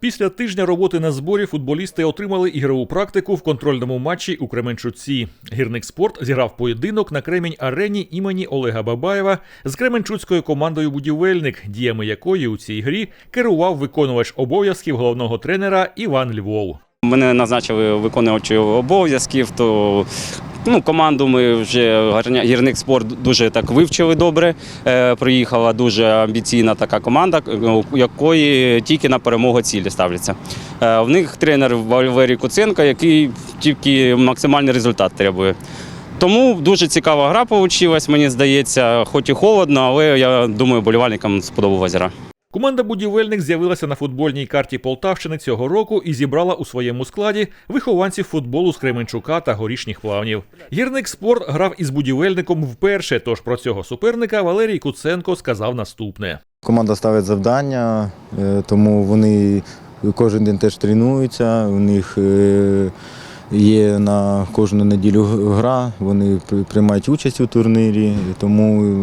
Після тижня роботи на зборі футболісти отримали ігрову практику в контрольному матчі у Кременчуці. Гірник спорт зіграв поєдинок на Кремінь арені імені Олега Бабаєва з Кременчуцькою командою Будівельник, діями якої у цій грі керував виконувач обов'язків головного тренера Іван Львов. Мене назначили виконувачем обов'язків, то ну, команду ми вже «Гарня- гірник спорт дуже так вивчили добре. Е, приїхала дуже амбіційна така команда, у якої тільки на перемогу цілі ставляться. Е, в них тренер Валерій Куценко, який тільки максимальний результат требує. Тому дуже цікава гра вийшла, мені здається, хоч і холодно, але я думаю, болівальникам сподобалась гра. Команда Будівельник з'явилася на футбольній карті Полтавщини цього року і зібрала у своєму складі вихованців футболу з Кременчука та горішніх плавнів. Гірник спорт грав із будівельником вперше. Тож про цього суперника Валерій Куценко сказав наступне. Команда ставить завдання, е, тому вони кожен день теж тренуються. У них е, є на кожну неділю гра, вони приймають участь у турнірі, тому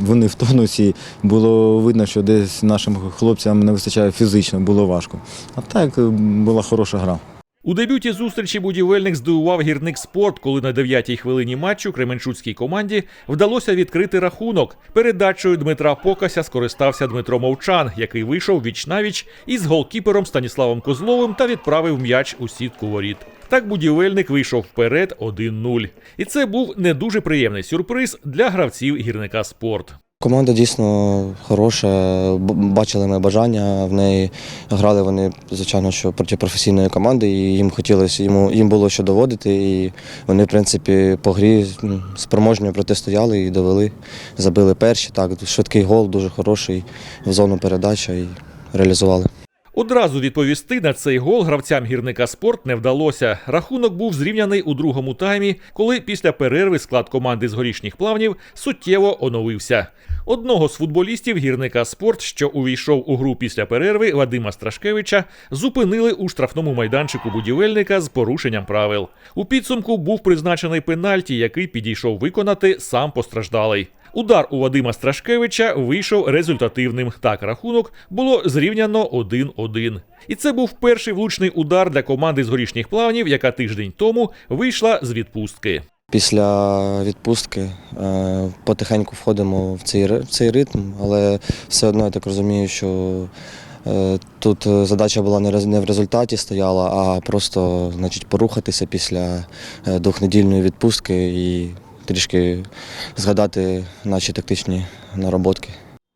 вони в тонусі. Було видно, що десь нашим хлопцям не вистачає фізично, було важко. А так була хороша гра. У дебюті зустрічі будівельник здивував гірник спорт, коли на 9-й хвилині матчу Кременчуцькій команді вдалося відкрити рахунок. Передачею Дмитра Покася скористався Дмитро Мовчан, який вийшов віч-навіч із голкіпером Станіславом Козловим та відправив м'яч у сітку воріт. Так будівельник вийшов вперед 1-0. І це був не дуже приємний сюрприз для гравців гірника спорт. Команда дійсно хороша. Бачили ми бажання в неї. Грали вони, звичайно, що проти професійної команди, і їм хотілося, йому їм було що доводити. І вони, в принципі, по грі ну, спроможньо протистояли і довели. Забили перші. Так, швидкий гол, дуже хороший, в зону передача і реалізували. Одразу відповісти на цей гол гравцям гірника спорт не вдалося. Рахунок був зрівняний у другому таймі, коли після перерви склад команди з горішніх плавнів суттєво оновився. Одного з футболістів гірника спорт, що увійшов у гру після перерви Вадима Страшкевича, зупинили у штрафному майданчику будівельника з порушенням правил. У підсумку був призначений пенальті, який підійшов виконати сам постраждалий. Удар у Вадима Страшкевича вийшов результативним. Так рахунок було зрівняно 1-1. І це був перший влучний удар для команди з горішніх плавнів, яка тиждень тому вийшла з відпустки. Після відпустки е, потихеньку входимо в цей, в цей ритм, але все одно я так розумію, що е, тут задача була не в результаті стояла, а просто значить, порухатися після е, двохнедільної відпустки і трішки згадати наші тактичні нароботки.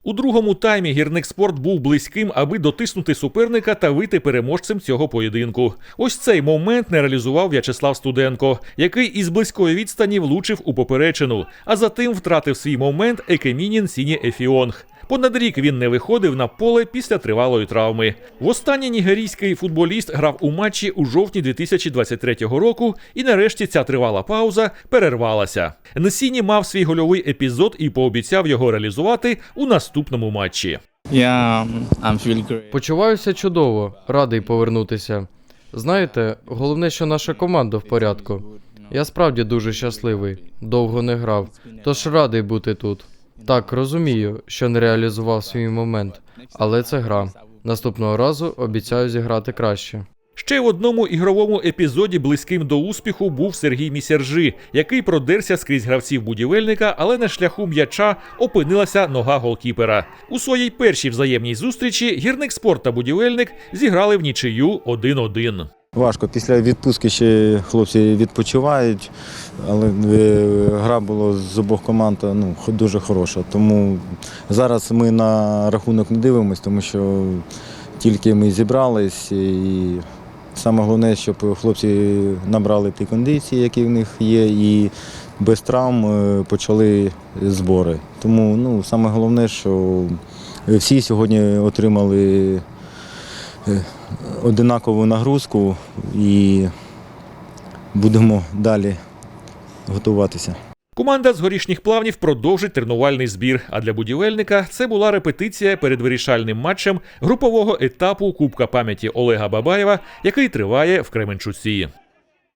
У другому таймі гірник спорт був близьким, аби дотиснути суперника та вийти переможцем цього поєдинку. Ось цей момент не реалізував В'ячеслав Студенко, який із близької відстані влучив у поперечину, а затим втратив свій момент Екемінін Сіні Ефіонг. Понад рік він не виходив на поле після тривалої травми. Востаннє нігерійський футболіст грав у матчі у жовтні 2023 року, і нарешті ця тривала пауза перервалася. Несіні мав свій гольовий епізод і пообіцяв його реалізувати у наступному матчі. Yeah, great. Почуваюся чудово, радий повернутися. Знаєте, головне, що наша команда в порядку. Я справді дуже щасливий, довго не грав, тож радий бути тут. Так, розумію, що не реалізував свій момент, але це гра. Наступного разу обіцяю зіграти краще. Ще в одному ігровому епізоді близьким до успіху був Сергій Місержи, який продерся скрізь гравців будівельника, але на шляху м'яча опинилася нога голкіпера. У своїй першій взаємній зустрічі гірник спорт та будівельник зіграли в нічию 1-1. Важко. Після відпустки ще хлопці відпочивають, але е, гра була з обох команд ну, дуже хороша. Тому зараз ми на рахунок не дивимося, тому що тільки ми зібрались і саме головне, щоб хлопці набрали ті кондиції, які в них є, і без травм е, почали збори. Тому ну, саме головне, що всі сьогодні отримали е, одинакову нагрузку і будемо далі готуватися. Команда з горішніх плавнів продовжить тренувальний збір. А для будівельника це була репетиція перед вирішальним матчем групового етапу Кубка пам'яті Олега Бабаєва, який триває в Кременчуці.